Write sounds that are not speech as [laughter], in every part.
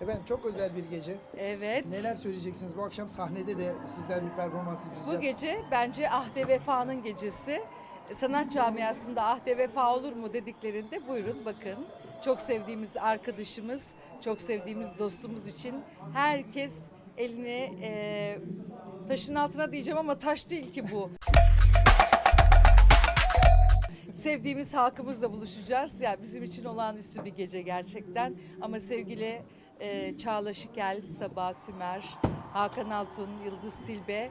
Efendim çok özel bir gece. Evet. Neler söyleyeceksiniz? Bu akşam sahnede de sizden bir performans izleyeceğiz. Bu gece bence ahde vefanın gecesi. Sanat camiasında ahde vefa olur mu dediklerinde buyurun bakın. Çok sevdiğimiz arkadaşımız, çok sevdiğimiz dostumuz için herkes elini e, taşın altına diyeceğim ama taş değil ki bu. Sevdiğimiz halkımızla buluşacağız. Yani bizim için olağanüstü bir gece gerçekten. Ama sevgili e, Çağla Şikel, Sabah Tümer, Hakan Altun, Yıldız Silbe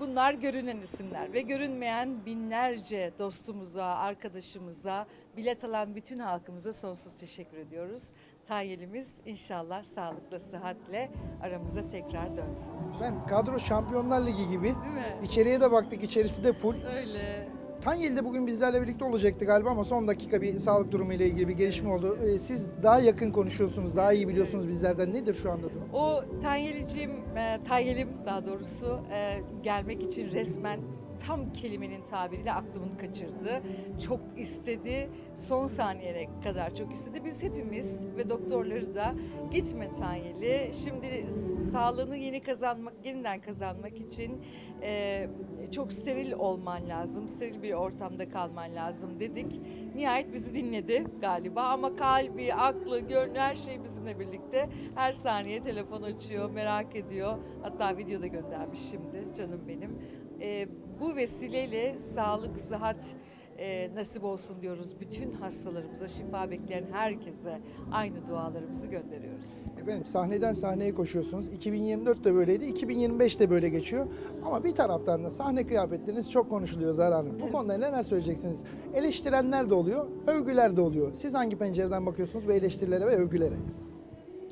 bunlar görünen isimler. Ve görünmeyen binlerce dostumuza, arkadaşımıza, bilet alan bütün halkımıza sonsuz teşekkür ediyoruz. Tanyelimiz inşallah sağlıkla, sıhhatle aramıza tekrar dönsün. Efendim kadro Şampiyonlar Ligi gibi. Değil mi? İçeriye de baktık. içerisi de full. Öyle. Tanyeli de bugün bizlerle birlikte olacaktı galiba ama son dakika bir sağlık durumu ile ilgili bir gelişme oldu. Ee, Siz daha yakın konuşuyorsunuz, daha iyi biliyorsunuz bizlerden. Nedir şu anda durum? O Tanyelicim, e, Tanyelim daha doğrusu e, gelmek için resmen tam kelimenin tabiriyle aklımın kaçırdı. Çok istedi, son saniyene kadar çok istedi. Biz hepimiz ve doktorları da gitme Tanyeli. Şimdi sağlığını yeni kazanmak, yeniden kazanmak için e, çok steril olman lazım, steril bir ortamda kalman lazım dedik. Nihayet bizi dinledi galiba ama kalbi, aklı, gönlü her şey bizimle birlikte. Her saniye telefon açıyor, merak ediyor. Hatta video da göndermiş şimdi canım benim. Ee, bu vesileyle sağlık, sıhhat e, nasip olsun diyoruz. Bütün hastalarımıza, şifa bekleyen herkese aynı dualarımızı gönderiyoruz. Efendim sahneden sahneye koşuyorsunuz. 2024 de böyleydi, 2025 de böyle geçiyor. Ama bir taraftan da sahne kıyafetleriniz çok konuşuluyor Zara Hanım. Bu Evet. konuda neler söyleyeceksiniz? Eleştirenler de oluyor, övgüler de oluyor. Siz hangi pencereden bakıyorsunuz bu eleştirilere ve övgülere?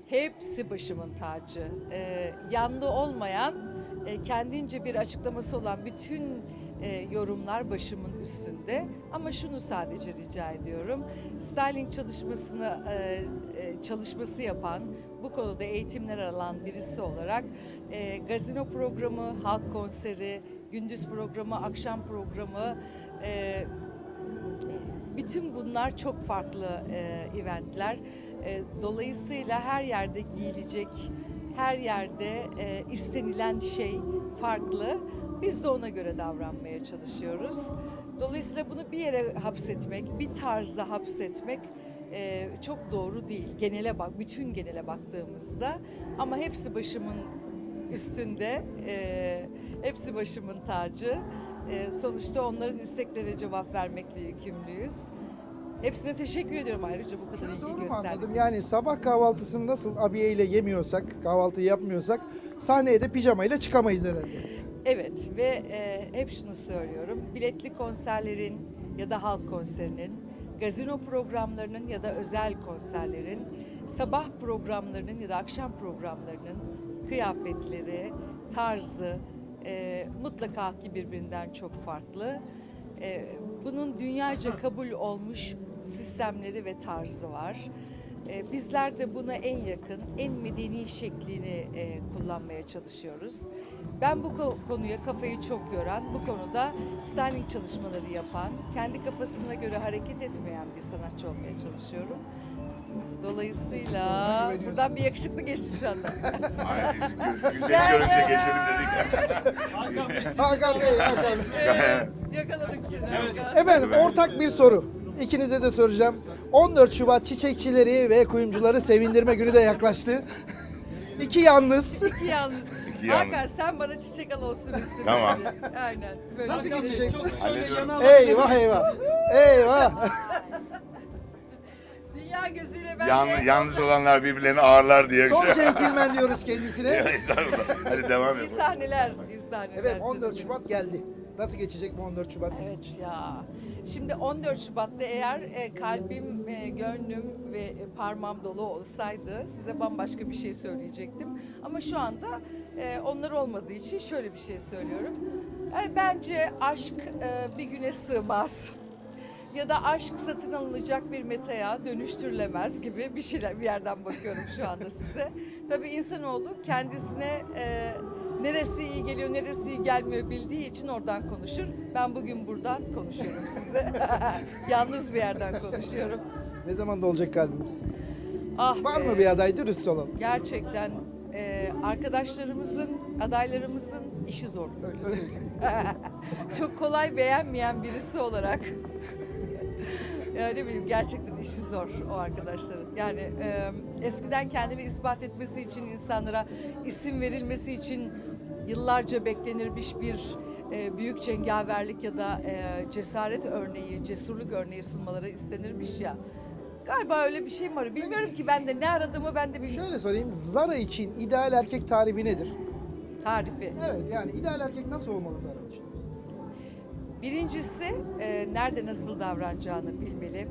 Hepsi başımın tacı. Ee, yanlı olmayan, e, kendince bir açıklaması olan bütün e, yorumlar başımın üstünde. Ama şunu sadece rica ediyorum. Styling çalışmasını e, e, çalışması yapan, bu konuda eğitimler alan birisi olarak e, gazino programı, halk konseri, gündüz programı, akşam programı, e, bütün bunlar çok farklı e, eventler. E, dolayısıyla her yerde giyilecek, her yerde e, istenilen şey farklı. Biz de ona göre davranmaya çalışıyoruz. Dolayısıyla bunu bir yere hapsetmek, bir tarza hapsetmek e, çok doğru değil. Genele bak, bütün genele baktığımızda. Ama hepsi başımın üstünde, e, hepsi başımın tacı. E, sonuçta onların isteklerine cevap vermekle yükümlüyüz. Hepsine teşekkür ediyorum ayrıca bu kadar Şunu ilgi doğru mu gösterdiğiniz anladım? Yani sabah kahvaltısını nasıl abiyeyle yemiyorsak, kahvaltı yapmıyorsak sahneye de pijamayla çıkamayız herhalde. Evet ve e, hep şunu söylüyorum. Biletli konserlerin ya da halk konserinin, gazino programlarının ya da özel konserlerin, sabah programlarının ya da akşam programlarının kıyafetleri, tarzı e, mutlaka ki birbirinden çok farklı. E, bunun dünyaca kabul olmuş sistemleri ve tarzı var. E, Bizler de buna en yakın, en medeni şeklini e, kullanmaya çalışıyoruz. Ben bu ko- konuya kafayı çok yoran, bu konuda styling çalışmaları yapan, kendi kafasına göre hareket etmeyen bir sanatçı olmaya çalışıyorum. Dolayısıyla buradan bir yakışıklı geçti şu anda. [laughs] Hayır, yüzleri [laughs] görünce geçelim dedik. Hakan Bey, Hakan Bey. [laughs] Evet, yakaladık seni. Hakan. Efendim ortak bir soru. İkinize de soracağım. 14 Şubat çiçekçileri ve kuyumcuları sevindirme günü de yaklaştı. [laughs] İki yalnız. İki yalnız. İki yalnız. Hakan sen bana çiçek al olsun istedim. Tamam. Aynen. Böyle Nasıl bir- geçecek? Hallediyorum. Eyvah eyvah. Eyvah. [laughs] Dünya gözüyle ben Yan, de- yalnız olanlar birbirlerini ağırlar diye. Son centilmen diyoruz kendisine. [laughs] Estağfurullah. Hadi devam İyi et. sahneler, iyi sahneler. Evet 14 canım. Şubat geldi. Nasıl geçecek bu 14 Şubat sizin için? Evet ya. Şimdi 14 Şubat'ta eğer e, kalbim, e, gönlüm ve e, parmağım dolu olsaydı size bambaşka bir şey söyleyecektim. Ama şu anda e, onlar olmadığı için şöyle bir şey söylüyorum. Yani bence aşk e, bir güne sığmaz. [laughs] Ya da aşk satın alınacak bir metaya dönüştürülemez gibi bir şeyler bir yerden bakıyorum şu anda size. Tabii insanoğlu kendisine e, neresi iyi geliyor, neresi iyi gelmiyor bildiği için oradan konuşur. Ben bugün buradan konuşuyorum size. [laughs] Yalnız bir yerden konuşuyorum. Ne zaman da olacak kalbimiz? Ah Var be. mı bir aday? Dürüst olalım. Gerçekten e, arkadaşlarımızın, adaylarımızın işi zor öyle söyleyeyim. [laughs] Çok kolay beğenmeyen birisi olarak. [laughs] Yani ne bileyim gerçekten işi zor o arkadaşların. Yani e, eskiden kendini ispat etmesi için insanlara isim verilmesi için yıllarca beklenirmiş bir e, büyük cengaverlik ya da e, cesaret örneği, cesurluk örneği sunmaları istenirmiş ya. Galiba öyle bir şey mi var? Bilmiyorum ki ben de ne aradığımı ben de bilmiyorum. Şöyle sorayım. Zara için ideal erkek tarifi nedir? Tarifi. Evet yani ideal erkek nasıl olmalı Zara için? Birincisi e, nerede nasıl davranacağını bilmeli.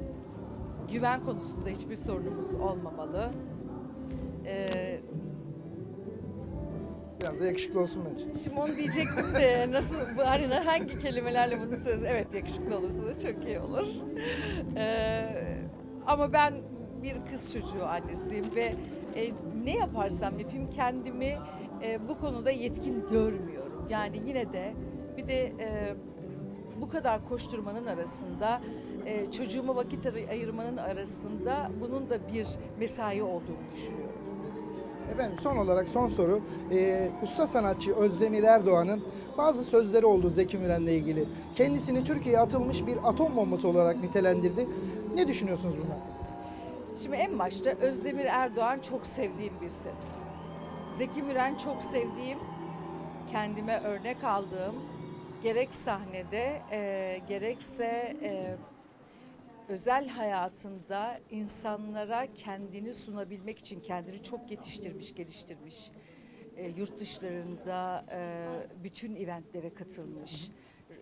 Güven konusunda hiçbir sorunumuz olmamalı. E, Biraz da yakışıklı olsun bence. şimdi onu diyecektim de nasıl bu hani hangi kelimelerle bunu söz evet yakışıklı olursa da çok iyi olur. E, ama ben bir kız çocuğu annesiyim ve e, ne yaparsam yapayım kendimi e, bu konuda yetkin görmüyorum. Yani yine de bir de e, bu kadar koşturmanın arasında e, çocuğuma vakit ay- ayırmanın arasında bunun da bir mesai olduğunu düşünüyorum. Efendim son olarak son soru. Ee, usta sanatçı Özdemir Erdoğan'ın bazı sözleri oldu Zeki Müren'le ilgili. Kendisini Türkiye'ye atılmış bir atom bombası olarak nitelendirdi. Ne düşünüyorsunuz bundan? Şimdi en başta Özdemir Erdoğan çok sevdiğim bir ses. Zeki Müren çok sevdiğim, kendime örnek aldığım, gerek sahnede e, gerekse e, özel hayatında insanlara kendini sunabilmek için kendini çok yetiştirmiş, geliştirmiş. E, yurt dışlarında e, bütün eventlere katılmış,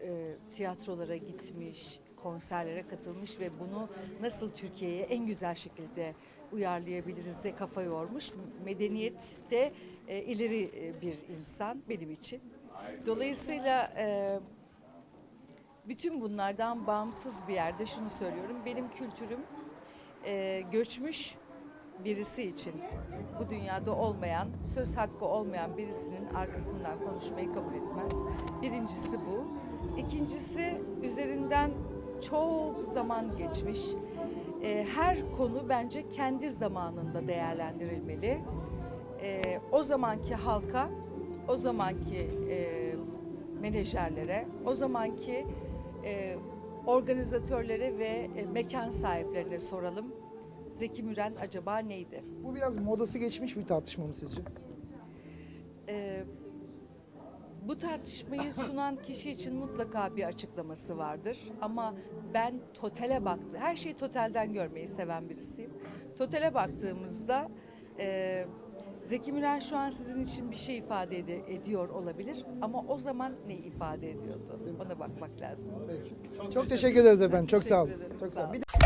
e, tiyatrolara gitmiş, konserlere katılmış ve bunu nasıl Türkiye'ye en güzel şekilde uyarlayabiliriz de kafa yormuş. Medeniyette e, ileri e, bir insan benim için. Dolayısıyla e, bütün bunlardan bağımsız bir yerde şunu söylüyorum. Benim kültürüm e, göçmüş birisi için bu dünyada olmayan, söz hakkı olmayan birisinin arkasından konuşmayı kabul etmez. Birincisi bu. İkincisi üzerinden çok zaman geçmiş. E, her konu bence kendi zamanında değerlendirilmeli. E, o zamanki halka, o zamanki e, menajerlere, o zamanki e, organizatörlere ve e, mekan sahiplerine soralım. Zeki Müren acaba neydi? Bu biraz modası geçmiş bir tartışma mı sizce? E, bu tartışmayı sunan kişi için mutlaka bir açıklaması vardır. Ama ben totale baktı. Her şeyi totalden görmeyi seven birisiyim. Totale baktığımızda e, Zeki Müren şu an sizin için bir şey ifade ede- ediyor olabilir. Ama o zaman ne ifade ediyordu? Ona bakmak lazım. Çok teşekkür ederiz efendim. Çok sağ olun. teşekkür ederim. Çok Sağ olun. olun. Bir de-